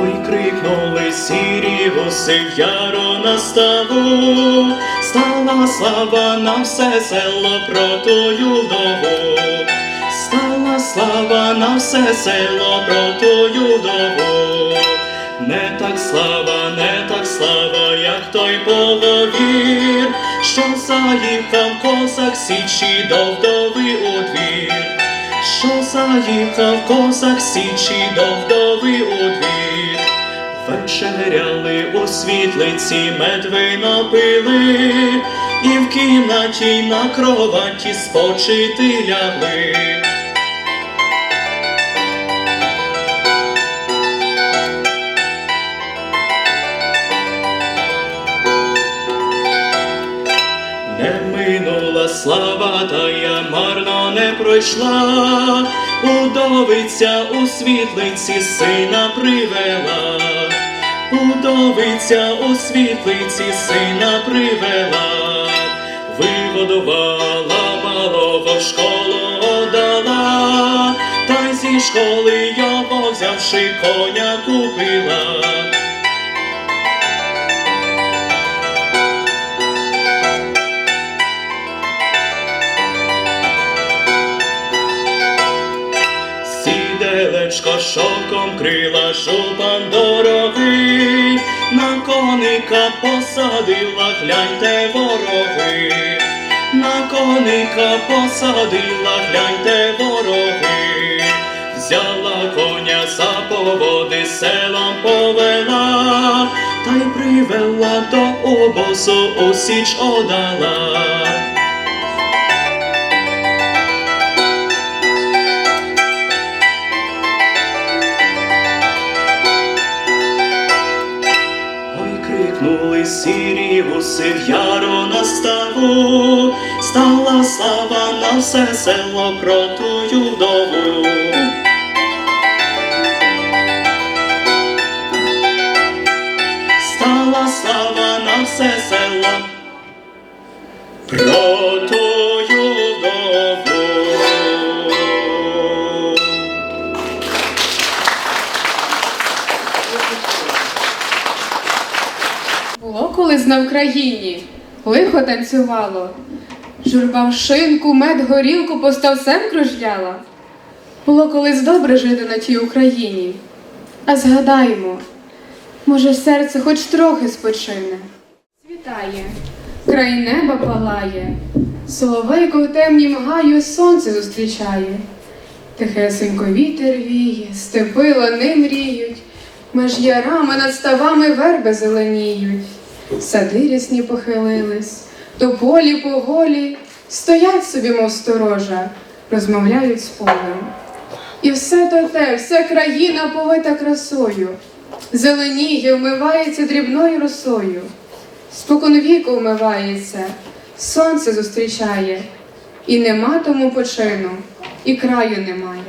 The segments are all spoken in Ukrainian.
Ой, крикнули сірі гуси в яру на ставу, стала слава на все село про тую вдову, стала слава на все село про тую вдову. Не так слава, не так слава, як той половір, що заїхав козак січі до вдови у двір, що заїхав козак січі до вдови у двір. Вечеряли у світлиці, медвино пили, і в кімнаті й на кроваті спочити лягли. Не минула слава, та я марно не пройшла, удовиця у світлиці сина привела, удовиця у світлиці сина привела, вигодувала малого в школу одала, та й зі школи його взявши коня купила. Сіделечко шовком крила шупан на коника посадила, гляньте вороги, на коника посадила, гляньте вороги, взяла коня за поводи, селом повела, та й привела до обосу, у січ одала. Крикнули сірі гуси в яру на ставу, стала слава на все село про тую вдову. Стала слава на все село Було колись на Україні, лихо танцювало, журба в шинку, мед, горілку по ставцем кружляла. Було колись добре жити на тій Україні. А згадаймо, може, серце хоч трохи спочине. Світає, край неба палає, соловейко в темнім гаю сонце зустрічає. Тихесенько вітер віє, степи лани мріють, меж ярами над ставами верби зеленіють, сади рясні похилились, тополі поволі стоять собі, мов сторожа, розмовляють з полем. І все то те, вся країна повита красою, зеленіє, вмивається дрібною росою, спокон віку вмивається, сонце зустрічає, і нема тому почину, і краю немає.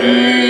Amém.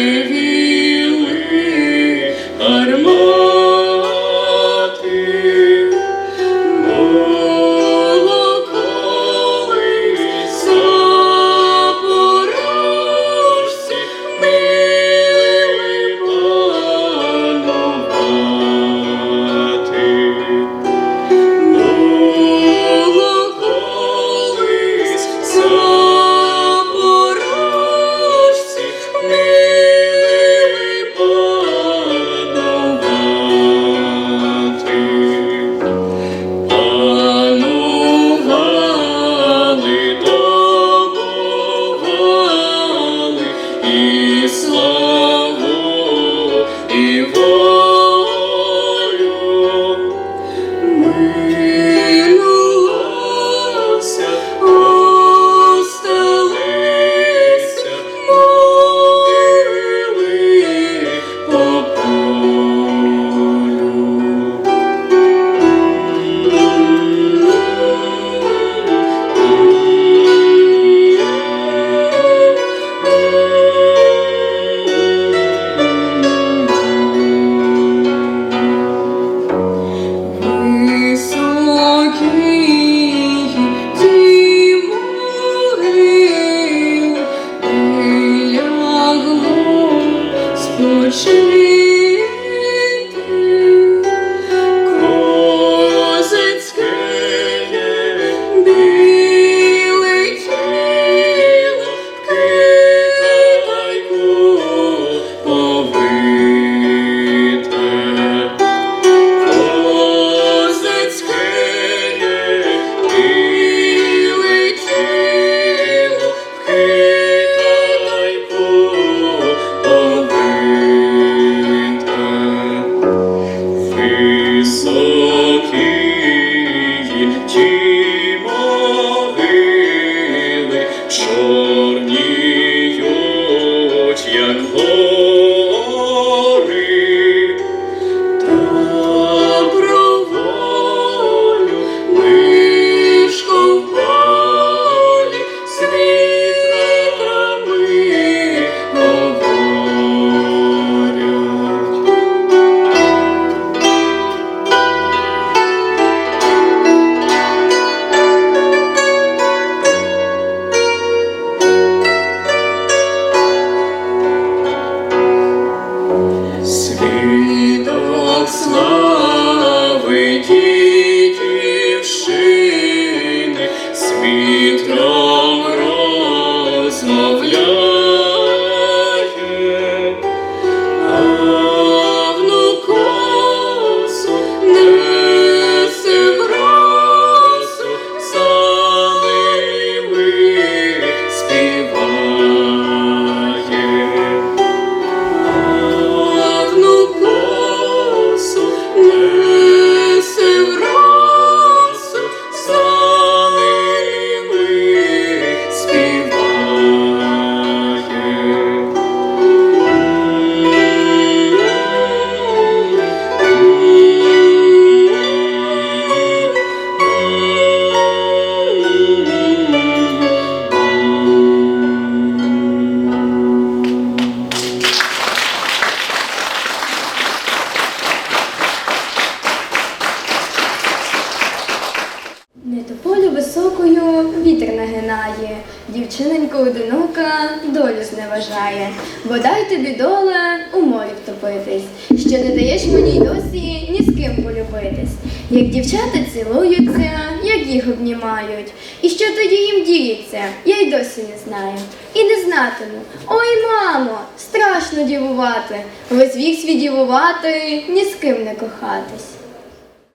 слави Ті. Вітер нагинає, дівчиненька одинока долю зневажає. Бодай тобі доле у морі втопитись, що не даєш мені й досі ні з ким полюбитись. Як дівчата цілуються, як їх обнімають, і що тоді їм діється, я й досі не знаю. І не знатиму. Ой, мамо, страшно дівувати, весь вік свій дівувати, ні з ким не кохатись.